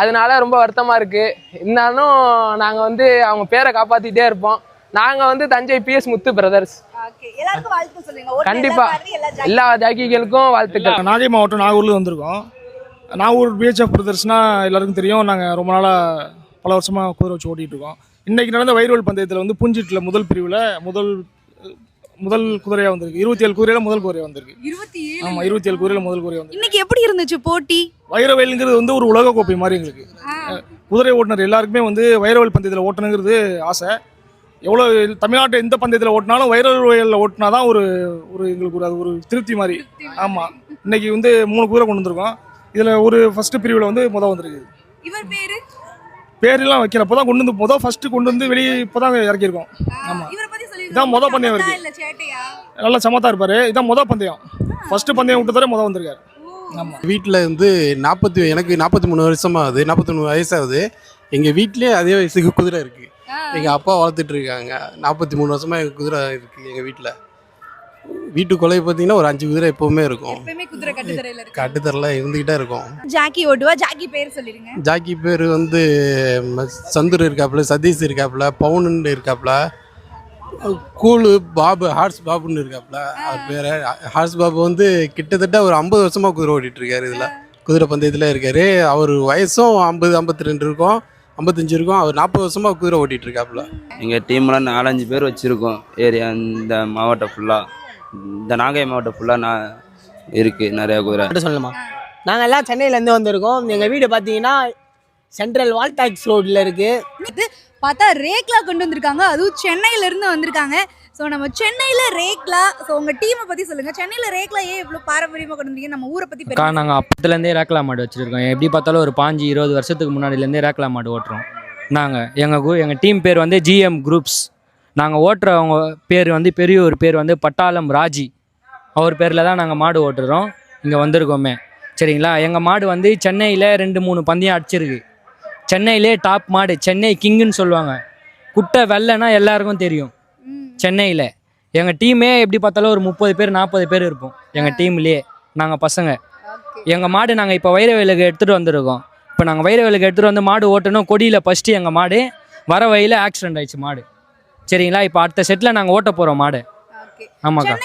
அதனால ரொம்ப வருத்தமாக இருக்குது இருந்தாலும் நாங்கள் வந்து அவங்க பேரை காப்பாற்றிட்டே இருப்போம். நாங்கள் வந்து Thanjai PS Muthu brothers okay எல்லாருக்கும் வாழ்த்து சொல்லுங்க. கண்டிப்பா. எல்லா ஜாக்கிகளுக்கும் வாழ்த்துக்கள். நாகை மாவட்டம் நாகூர்ல வந்திருக்கோம். நாகூர் பிஹெச்எஃப் பிரதர்ஸ்னா எல்லாருக்கும் தெரியும். நாங்கள் ரொம்ப நாளாக பல வருஷமாக குதிரை வச்சு ஓட்டிகிட்டு இருக்கோம். இன்னைக்கு நடந்த வைரோல் பந்தயத்தில் வந்து புஞ்சிட்டில் முதல் பிரிவில் முதல் முதல் குதிரையாக வந்திருக்கு. இருபத்தி ஏழு குதிரையில் முதல் குதிரையாக வந்திருக்கு. இருபத்தி ஆமாம் இருபத்தி ஏழு குதிரையில் முதல் குதிரை வந்திருக்கு. இன்னைக்கு எப்படி இருந்துச்சு போட்டி? வைரவேலுங்கிறது வந்து ஒரு உலக கோப்பை மாதிரி எங்களுக்கு. குதிரை ஓட்டுனர் எல்லாருக்குமே வந்து வைரவல் பந்தயத்தில் ஓட்டணுங்கிறது ஆசை. எவ்வளோ தமிழ்நாட்டு எந்த பந்தயத்தில் ஓட்டினாலும் வைரவலில் ஓட்டினா தான் ஒரு ஒரு எங்களுக்கு ஒரு அது ஒரு திருப்தி மாதிரி. ஆமாம் இன்னைக்கு வந்து மூணு குதிரை கொண்டு வந்திருக்கோம். இதில் ஒரு ஃபர்ஸ்ட் பிரிவில் வந்து முத வந்திருக்கு இவர் பேரு? பேரெல்லாம் வைக்கிறப்போ தான் கொண்டு வந்து முத ஃபர்ஸ்ட் கொண்டு வந்து வெளியே இப்போ தான் இறக்கியிருக்கோம் ஆமாம் இவரை பத்தி சொல்லிருங்க இதான் முத பந்தயம் இருக்கு. இல்ல சேட்டையா? நல்லா சமத்தா இருப்பாரு. இதான் முத பந்தயம். ஃபர்ஸ்ட் பந்தயம் விட்டு தர முத வந்திருக்காரு. ஆமாம் வீட்டில் வந்து நாற்பத்தி எனக்கு நாற்பத்தி மூணு வருஷம் ஆகுது நாற்பத்தி மூணு வயசாகுது. எங்கள் வீட்லேயே அதே வயசுக்கு குதிரை இருக்குது எங்கள் அப்பா வளர்த்துட்டு இருக்காங்க நாற்பத்தி மூணு வருஷமாக எங்கள் குதிரை இருக்குது எங்கள் வீட்டில் வீட்டுக்குள்ளே பார்த்தீங்கன்னா ஒரு அஞ்சு குதிரை எப்போவுமே இருக்கும். எப்பவுமே குதிரை கட்டுத்தரையில இருக்கு. கட்டுத்தரில் இருந்துக்கிட்டே இருக்கும். ஜாக்கி ஓட்டுவா? ஜாக்கி பேர் சொல்லிருங்க ஜாக்கி பேர் வந்து சந்துரு இருக்காப்புல சதீஷ் இருக்காப்புல பவுனுன்னு இருக்காப்புல கூலு பாபு ஹார்ஸ் பாபுன்னு இருக்காப்புல அவர் பேர். ஹார்ஸ் பாபு வந்து கிட்டத்தட்ட ஒரு ஐம்பது வருஷமாக குதிரை ஓட்டிட்டு இருக்காரு இதில் குதிரை பந்தயத்தில் இருக்காரு. அவர் வயசும் ஐம்பது ஐம்பத்தி ரெண்டு இருக்கும். ஐம்பத்தஞ்சு இருக்கும். அவர் நாற்பது வருஷமாக குதிரை ஓட்டிட்டு இருக்காப்புல எங்கள் டீமில் நாலஞ்சு பேர் வச்சுருக்கோம். ஏரியா இந்த மாவட்டம் ஃபுல்லாக இந்த நாகை மாவட்டம் ஃபுல்லாக நான் இருக்குது நிறையா குதிரை. மட்டும் சொல்லணுமா? நாங்கள் எல்லாம் சென்னையிலேருந்து வந்திருக்கோம். எங்கள் வீடு பார்த்தீங்கன்னா சென்ட்ரல் வால்டாக்ஸ் ரோட்டில் இருக்குது பார்த்தா ரேக்லா கொண்டு வந்திருக்காங்க. அதுவும் சென்னையில இருந்து வந்திருக்காங்க. ஸோ நம்ம சென்னையில ரேக்லா ஸோ உங்க டீமை பத்தி சொல்லுங்க. சென்னையில ரேக்லா ஏன் இவ்வளோ பாரம்பரியமா கொண்டு நம்ம ஊரை பத்தி அக்கா நாங்கள் அப்பத்துலேருந்தே ரேக்லா மாடு வச்சுருக்கோம். எப்படி பார்த்தாலும் ஒரு பாஞ்சு இருபது வருஷத்துக்கு முன்னாடிலேருந்தே ரேக்லா மாடு ஓட்டுறோம். நாங்கள் எங்கள் கு எங்கள் டீம் பேர் வந்து ஜிஎம் குரூப்ஸ் நாங்கள் ஓட்டுறவங்க பேர் வந்து பெரிய ஒரு பேர் வந்து பட்டாளம் ராஜி. அவர் பேரில் தான் நாங்கள் மாடு ஓட்டுறோம். இங்கே வந்திருக்கோமே. சரிங்களா? எங்கள் மாடு வந்து சென்னையில் ரெண்டு மூணு பந்தயம் அடிச்சிருக்கு. சென்னையிலே டாப் மாடு சென்னை கிங்குன்னு சொல்லுவாங்க. குட்டை வெள்ளைன்னா எல்லாருக்கும் தெரியும். சென்னையில். எங்கள் டீமே எப்படி பார்த்தாலும் ஒரு முப்பது பேர் நாற்பது பேர் இருப்போம். எங்கள் டீம்லேயே. நாங்கள் பசங்க. எங்கள் மாடு நாங்கள் இப்போ வைரவேலுக்கு எடுத்துகிட்டு வந்திருக்கோம். இப்போ நாங்கள் வைரவேலுக்கு எடுத்துகிட்டு வந்து மாடு ஓட்டணும். கொடியில் ஃபஸ்ட்டு எங்கள் மாடு வர வழியில் ஆக்சிடென்ட் ஆயிடுச்சு மாடு. சரிங்களா? இப்போ அடுத்த செட்டில் நாங்கள் ஓட்ட போகிறோம் மாடு. ஆமாக்கா.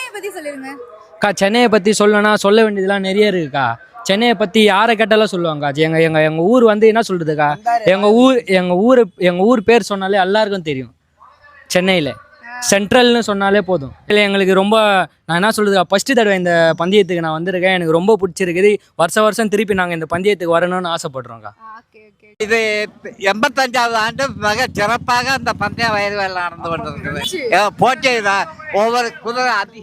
அக்கா சென்னையை பற்றி சொல்லணும்னா சொல்ல வேண்டியதெல்லாம் நிறைய இருக்குக்கா. சென்னையை பற்றி யாரை கேட்டாலும் சொல்லுவாங்க எங்கள் எங்கள் எங்கள் ஊர் வந்து என்ன சொல்கிறதுக்கா எங்கள் ஊர் எங்கள் ஊர் எங்கள் ஊர் பேர் சொன்னாலே எல்லாருக்கும் தெரியும். சென்னையில். சென்ட்ரல்னு சொன்னாலே போதும். இல்லை எங்களுக்கு ரொம்ப நான் என்ன சொல்கிறது ஃபஸ்ட்டு தடவை இந்த பந்தயத்துக்கு நான் வந்திருக்கேன். எனக்கு ரொம்ப பிடிச்சிருக்குது. வருஷ வருஷம் திருப்பி நாங்கள் இந்த பந்தயத்துக்கு வரணும்னு ஆசைப்படுறோங்க்கா இது எண்பத்தஞ்சாவது ஆண்டு மிக சிறப்பாக அந்த பந்தய வயது வேலை நடந்து கொண்டிருக்குது ஏ, போட்டி தான். ஒவ்வொரு குதிரை அதி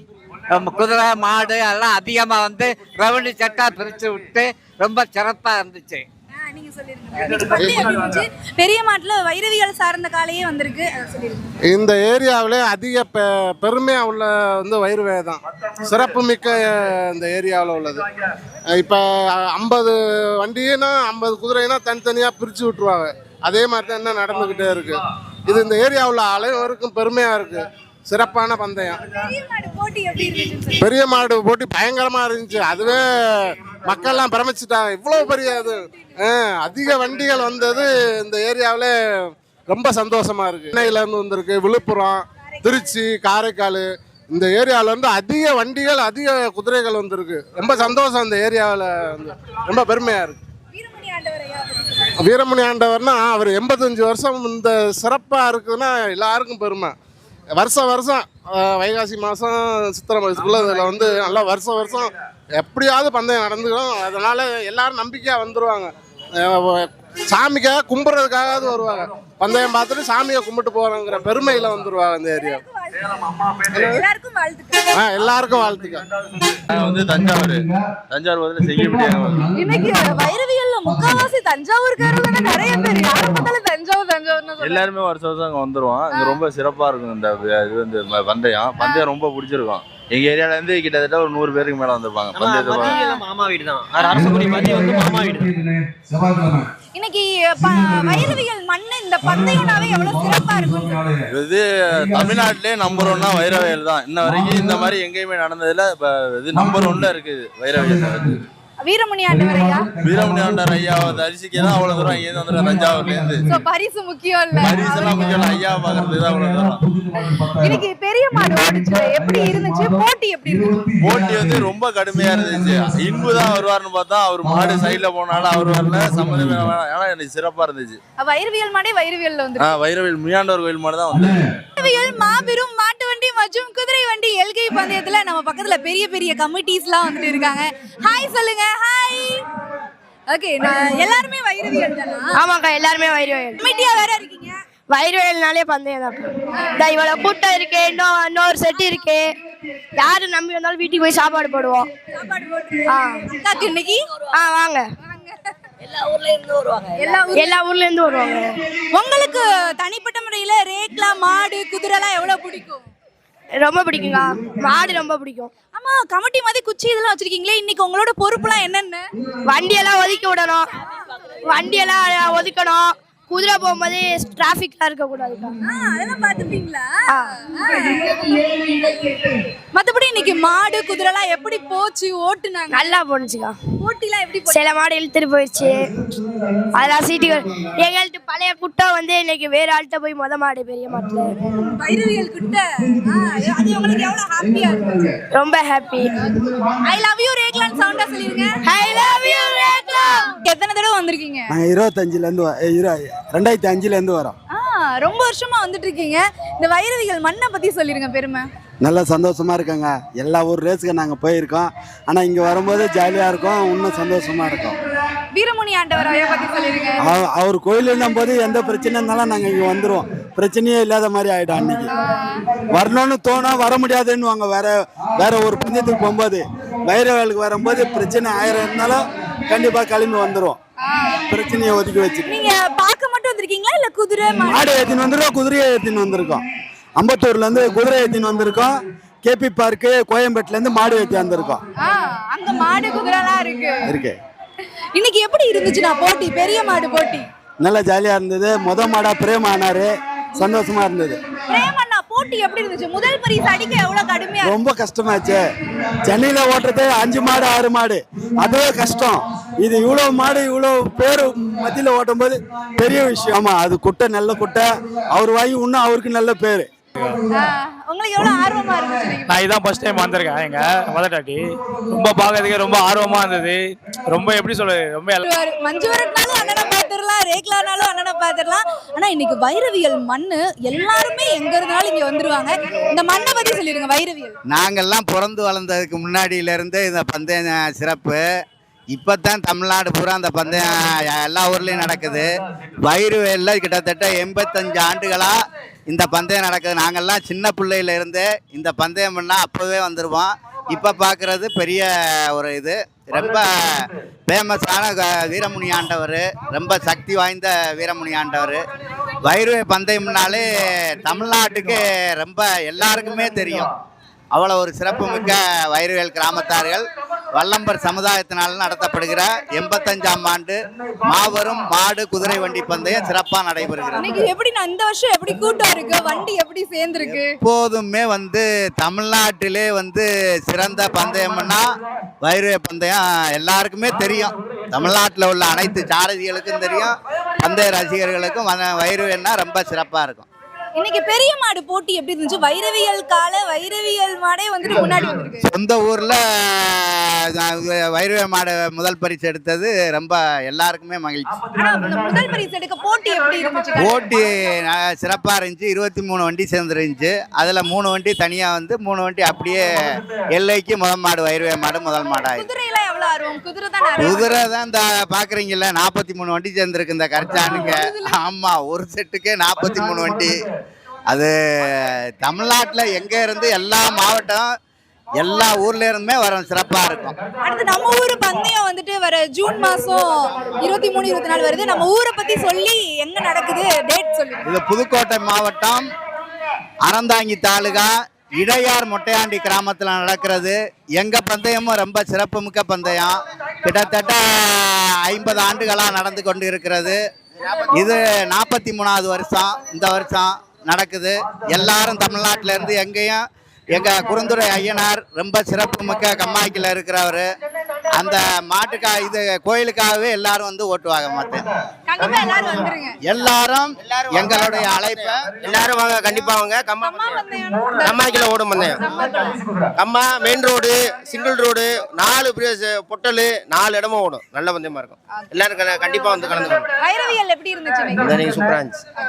குதிரை மாடு எல்லாம் அதிகமாக வந்து ரெவன்யூ செட்டாக பிரித்து விட்டு ரொம்ப சிறப்பாக இருந்துச்சு. பெரிய மாட்டுல வைரவியல் சார்ந்த காலையே வந்திருக்கு. இந்த ஏரியாவில் அதிக பெருமையாக உள்ள வந்து வயிறுவே தான் சிறப்புமிக்க அஹ், இந்த ஏரியாவில் உள்ளது. இப்போ ஐம்பது வண்டினா ஐம்பது குதிரைனா தனித்தனியாக பிரித்து விட்ருவாங்க அதே மாதிரி தான் என்ன நடந்துக்கிட்டே இருக்கு. இது இந்த ஏரியாவில் அனைவருக்கும் பெருமையாக இருக்கு. சிறப்பான பந்தயம். பெரிய மாடு போட்டி எப்படி இருந்துச்சு பெரிய மாடு போட்டி பயங்கரமாக இருந்துச்சு. அதுவே மக்கள்லாம் பிரமிச்சிட்டாங்க. இவ்வளோ பெரிய இது அதிக வண்டிகள் வந்தது இந்த ஏரியாவில் ரொம்ப சந்தோஷமா இருக்கு. சென்னையில இருந்து வந்திருக்கு விழுப்புரம் திருச்சி காரைக்கால். இந்த ஏரியாவில் இருந்து அதிக வண்டிகள் அதிக குதிரைகள் வந்திருக்கு. ரொம்ப சந்தோஷம் இந்த ஏரியாவில் வந்து. ரொம்ப பெருமையா இருக்கு. வீரமணி ஆண்டவர்னா அவர் எண்பத்தஞ்சு வருஷம் இந்த சிறப்பாக இருக்குதுன்னா எல்லாருக்கும் பெருமை. வருஷம் வருஷம் வைகாசி மாதம் சித்திரை மாதத்துக்குள்ள இதில் வந்து நல்லா வருஷம் வருஷம் எப்படியாவது பந்தயம் நடந்துக்கிறோம் அதனால எல்லாரும் நம்பிக்கையாக வந்துடுவாங்க சாமிக்காக கும்பிட்றதுக்காகவது வருவாங்க. பந்தயம் பார்த்துட்டு சாமியை கும்பிட்டு போகிறோங்கிற பெருமையில் வந்துடுவாங்க இந்த ஏரியா. எல்லாருக்கும் வாழ்த்துக்கள். வந்து தஞ்சாவூர். தஞ்சாவூர் வந்து செய்ய முடியாது இன்னைக்கு வைரவியல்ல முக்காவாசி தஞ்சாவூர்காரங்க தானே நிறைய பேர். யாரை பார்த்தாலும் தஞ்சாவூர் தஞ்சாவூர்னு சொல்றாங்க. எல்லாருமே வருஷம் வருஷம் அங்கே வந்துருவோம். இங்கே ரொம்ப சிறப்பாக இருக்கும் இந்த இது வந்து பந்தயம். பந்தயம் ரொம்ப பிடிச்சிருக்கும். எங்கள் ஏரியால இருந்து கிட்டத்தட்ட ஒரு நூறு பேருக்கு மேலே வந்திருப்பாங்க. பந்தயத்தை. மாமா வீடு தான். அரசுக்குடி மதியம் வந்து மாமா வீடு இன்னைக்கு வைரவியல் மண்ணு இந்த பந்தயம்னாவே எவ்வளவு சிறப்பா இருக்கும் இது தமிழ்நாட்டிலே நம்பர் ஒன்னா வைரவயல் தான். இன்ன வரைக்கும் இந்த மாதிரி எங்கேயுமே நடந்ததில்ல. இப்போ இது நம்பர் ஒன்ல இருக்குது வைரவயல். வந்து வீரமணி ஆண்டவரையா? வீரமணி ஆண்டார் ஐயாவை தரிசிக்க தான் அவ்வளோ தூரம் இங்கேருந்து வந்துடும் தஞ்சாவூர்லேருந்து சோ பரிசு முக்கியம் இல்ல. பரிசெல்லாம் முக்கியம் இல்லை, ஐயாவை பார்க்கறதுக்கு தான் அவ்வளோ தூரம். இன்னைக்கு பெரிய மாடு ஓடிச்சு. எப்படி இருந்துச்சு? போட்டி எப்படி இருந்துச்சு? போட்டி வந்து ரொம்ப கடுமையா இருந்துச்சு. இன்பு தான் வருவார்னு பார்த்தா அவர் மாடு சைடுல போனாலும் அவர் வரல சம்மந்தமே ஏன்னா எனக்கு சிறப்பா இருந்துச்சு. வைரவியல் மாடே வைரவியல்ல வந்து ஆ வைரவேல் முனியாண்டவர் கோயில் மாடு தான் வந்து வைரவியல் மாபெரும் மாட்டு வண்டி மற்றும் குதிரை வண்டி எல்கை பந்தயத்துல நம்ம பக்கத்துல பெரிய பெரிய கமிட்டிஸ்லாம் வந்துட்டு இருக்காங்க. ஹாய் சொல்லுங்க. ஹாய் ஓகே நான் எல்லாருமே வைரவியல் தானா ஆமாக்கா எல்லாருமே வைரவியல் கமிட்டியா வேற இருக்கீங்க? வைரவியல்னாலே பந்தயம் தான். இவ்வளோ கூட்டம் இருக்கு இன்னும் இன்னொரு செட் இருக்கு. யாரு நம்பி வந்தாலும் வீட்டுக்கு போய் சாப்பாடு போடுவோம். ஆ. அக்காக்கு இன்னைக்கு? ஆ வாங்க. எல்லா ஊர்ல இருந்து வருவாங்க. எல்லா எல்லா ஊர்ல இருந்து வருவாங்க. உங்களுக்கு தனிப்பட்ட முறையில ரேக்லா மாடு குதிரைலாம் எவ்வளவு பிடிக்கும்? ரொம்ப பிடிக்குங்க மாடு ரொம்ப பிடிக்கும். ஆமா கமிட்டி மாதிரி குச்சி இதெல்லாம் வச்சிருக்கீங்களே இன்னைக்கு உங்களோட பொறுப்புலாம் என்னென்ன? வண்டியெல்லாம் ஒதுக்கி விடணும். வண்டியெல்லாம் ஒதுக்கணும். குதிரை போகும்போது டிராஃபிக்லாம் இருக்கக்கூடாதுக்கா. அதெல்லாம் பாத்துப்பீங்களா மத்தபடி இன்னைக்கு மாடு குதிரைலாம் எப்படி போச்சு ஓட்டுனாங்க? நல்லா போணுச்சுக்கா. போட்டிலாம் எப்படி போச்சு? சில மாடு இழுத்துட்டு போயிடுச்சு. அதெல்லாம் சீட்டுகள் எங்கள்கிட்ட பழைய குட்டை வந்து இன்னைக்கு வேற ஆள்கிட்ட போய் மொத மாடு பெரிய மாட்டுல. வைரவியல் கிட்ட. ஆ, அது உங்களுக்கு எவ்வளவு ஹாப்பியா இருந்துச்சு ரொம்ப ஹாப்பி ஐ லவ் யூ ரேக்லான் சவுண்டா சொல்லிருங்க. ஐ லவ் யூ எத்தனை தடவை வந்திருக்கீங்க? நாங்கள் இருபத்தஞ்சிலேருந்து இரு ரெண்டாயிரத்தி அஞ்சுலேருந்து வரோம். ரொம்ப வருஷமா வந்துட்டு இருக்கீங்க இந்த வைரவியல் மண்ணை பத்தி சொல்லிருங்க பெருமை. நல்லா சந்தோஷமா இருக்காங்க. எல்லா ஊர் ரேஸுக்கு நாங்கள் போயிருக்கோம். ஆனால் இங்கே வரும்போது ஜாலியாக இருக்கும். இன்னும் சந்தோஷமா இருக்கும். வீரமுனி ஆண்டவராய பத்தி சொல்லிருங்க. அவ- அவர் கோயில் இருந்தும் போது எந்த பிரச்சனை இருந்தாலும் நாங்கள் இங்கே வந்துடுவோம் பிரச்சனையே இல்லாத மாதிரி ஆகிடும் அன்னைக்கு. வரணும்னு தோணும் வர முடியாதுன்னு வாங்க வேற வேற ஒரு பந்தயத்துக்கு போகும்போது. வைரவேலுக்கு வரும்போது பிரச்சனை ஆயிரம் இருந்தாலும் கண்டிப்பாக கிளம்பி வந்துடுவோம் பிரச்சனையை ஒதுக்கி வச்சுட்டு. நீங்க பார்க்க மட்டும் வந்திருக்கீங்களா? இல்ல குதிரை மாடு ஏற்றின்னு வந்திருக்கோம் குதிரையை ஏற்றின்னு வந்திருக்கோம். அம்பத்தூர்லேருந்து குதிரை ஏற்றின்னு வந்திருக்கோம். கேபி பார்க்கு கோயம்பேட்டிலேருந்து மாடு ஏற்றி வந்திருக்கோம். அங்க மாடு குதிரைலாம் இருக்கு. இருக்கு. இன்னைக்கு எப்படி இருந்துச்சுண்ணா போட்டி பெரிய மாடு போட்டி. நல்லா ஜாலியாக இருந்தது. முத மாடா பிரேம் ஆனாரு. சந்தோஷமா இருந்தது. பிரேமண்ணா போட்டி எப்படி இருந்துச்சு? முதல் பரிசு அடிக்க எவ்வளவு கடுமையா? ரொம்ப கஷ்டமாச்சு. சென்னையில் ஓட்டுறது அஞ்சு மாடு ஆறு மாடு. அதுவே கஷ்டம். இது இவ்வளோ மாடு இவ்வளோ பேர் மத்தியில் ஓட்டும் போது பெரிய விஷயம். ஆமா அது குட்டை நல்ல குட்டை. அவர் வாங்கி இன்னும் அவருக்கு நல்ல பேர். உங்களுக்கு எவ்வளவு ஆர்வமா இருந்துச்சு? நான் இதான் ஃபர்ஸ்ட் டைம் வந்திருக்கேன். எங்க மதர் டாட்டி ரொம்ப பார்க்கறதுக்கு ரொம்ப ஆர்வமா இருந்தது. ரொம்ப எப்படி சொல்றது? ரொம்ப மஞ்சு வரட்னாலும் அண்ணனை பார்த்துடலாம் ரேக்லானாலும் அண்ணனை பார்த்துடலாம். ஆனா இன்னைக்கு வைரவியல் மண்ணு எல்லாருமே எங்க இருந்தாலும் இங்க வந்துருவாங்க. இந்த மண்ணை பத்தி சொல்லிருங்க வைரவியல். நாங்கெல்லாம் பிறந்து வளர்ந்ததுக்கு முன்னாடியிலேருந்து இந்த பந்தயம் சிறப்பு. இப்போ தான் தமிழ்நாடு பூரா அந்த பந்தயம் எல்லா ஊர்லேயும் நடக்குது. வயிறுவேலில் கிட்டத்தட்ட எண்பத்தஞ்சு ஆண்டுகளாக இந்த பந்தயம் நடக்குது. நாங்கள்லாம் சின்ன பிள்ளையில இருந்து இந்த பந்தயம் பண்ணால் அப்போவே வந்துடுவோம் இப்போ பார்க்குறது பெரிய ஒரு இது. ரொம்ப ஃபேமஸான வீரமுனி ஆண்டவர். ரொம்ப சக்தி வாய்ந்த வீரமுனி ஆண்டவர். வைரவே பந்தயம்னாலே தமிழ்நாட்டுக்கு ரொம்ப எல்லாருக்குமே தெரியும். அவ்வளோ ஒரு சிறப்புமிக்க வைரவேல் கிராமத்தார்கள். வல்லம்பர் சமுதாயத்தினால் நடத்தப்படுகிற எண்பத்தஞ்சாம் ஆண்டு மாபெரும் மாடு குதிரை வண்டி பந்தயம் சிறப்பாக நடைபெறுகிறது. எப்படி இந்த வருஷம் எப்படி கூட்டம் இருக்கு? வண்டி எப்படி சேர்ந்துருக்கு? எப்போதுமே வந்து தமிழ்நாட்டிலே வந்து சிறந்த பந்தயம்னா வைரவே பந்தயம். எல்லாருக்குமே தெரியும். தமிழ்நாட்டில் உள்ள அனைத்து சாரதிகளுக்கும் தெரியும். பந்தய ரசிகர்களுக்கும் வ- வைரவேல்னா ரொம்ப சிறப்பாக இருக்கும். இன்னைக்கு பெரிய மாடு போட்டி எப்படி இருந்துச்சு? வைரவியல் கால வைரவியல் மாடே வந்துட்டு முன்னாடி வந்திருக்கு. சொந்த ஊரில் வைரவே மாடு முதல் பரிசு எடுத்தது ரொம்ப எல்லாருக்குமே மகிழ்ச்சி. ஆனா இந்த முதல் பரிசு எடுக்க போட்டி எப்படி இருந்துச்சு? போட்டி சிறப்பாக இருந்துச்சு. இருபத்தி மூணு வண்டி சேர்ந்துருந்துச்சு. அதில் மூணு வண்டி தனியாக வந்து மூணு வண்டி அப்படியே எல்லைக்கு முதல் மாடு வைரவே மாடு முதல் எவ்வளவு ஆர்வம்? குதிரை தான் நிறைய குதிரை தான் இந்த பார்க்குறீங்கல்ல நாற்பத்தி மூணு வண்டி சேர்ந்துருக்கு இந்த கரைச்சானுங்க. ஆமாம் ஒரு செட்டுக்கே நாற்பத்தி மூணு வண்டி. அது தமிழ்நாட்டில் எங்கே இருந்து எல்லா மாவட்டம் எல்லா ஊர்ல இருந்துமே வரும் சிறப்பாக இருக்கும். அடுத்து நம்ம ஊர் பந்தயம் வந்துட்டு வர ஜூன் மாசம் இருபத்தி மூணு இருபத்தி நாலு வருது. நம்ம ஊரை பத்தி சொல்லி எங்க நடக்குது? டேட் சொல்லி இது புதுக்கோட்டை மாவட்டம் அறந்தாங்கி தாலுகா இடையார் மொட்டையாண்டி கிராமத்தில் நடக்கிறது. எங்கள் பந்தயமும் ரொம்ப சிறப்புமிக்க பந்தயம். கிட்டத்தட்ட ஐம்பது ஆண்டுகளாக நடந்து கொண்டு இருக்கிறது இது நாற்பத்தி மூணாவது வருஷம் இந்த வருஷம். நடக்குது. எல்லாரும் தமிழ்நாட்டில இருந்து எங்கேயும் எங்கள் குறுந்துறை ஐயனார் ரொம்ப சிறப்புமிக்க கம்மாய்க்கில் இருக்கிறவர். அந்த மாட்டுக்கா இது கோயிலுக்காகவே எல்லாரும் வந்து ஓட்டுவாங்க மாட்டேன் கண்டிப்பா எல்லாரும் வந்துருங்க. எல்லாரும் எங்களுடைய அழைப்பை எல்லாரும் வாங்க கண்டிப்பா வாங்க. கம்மா கம்மாய்க்கில் ஓடும் பந்தயம் கம்மா மெயின் ரோடு சிங்கிள் ரோடு நாலு பொட்டல் நாலு இடமும் ஓடும். நல்ல பந்தயமா இருக்கும். எல்லாரும் கண்டிப்பா வந்து கலந்துக்கணும் வைரவியல் எப்படி இருந்துச்சு? இன்னைக்கு? சூப்பரா இருந்துச்சு.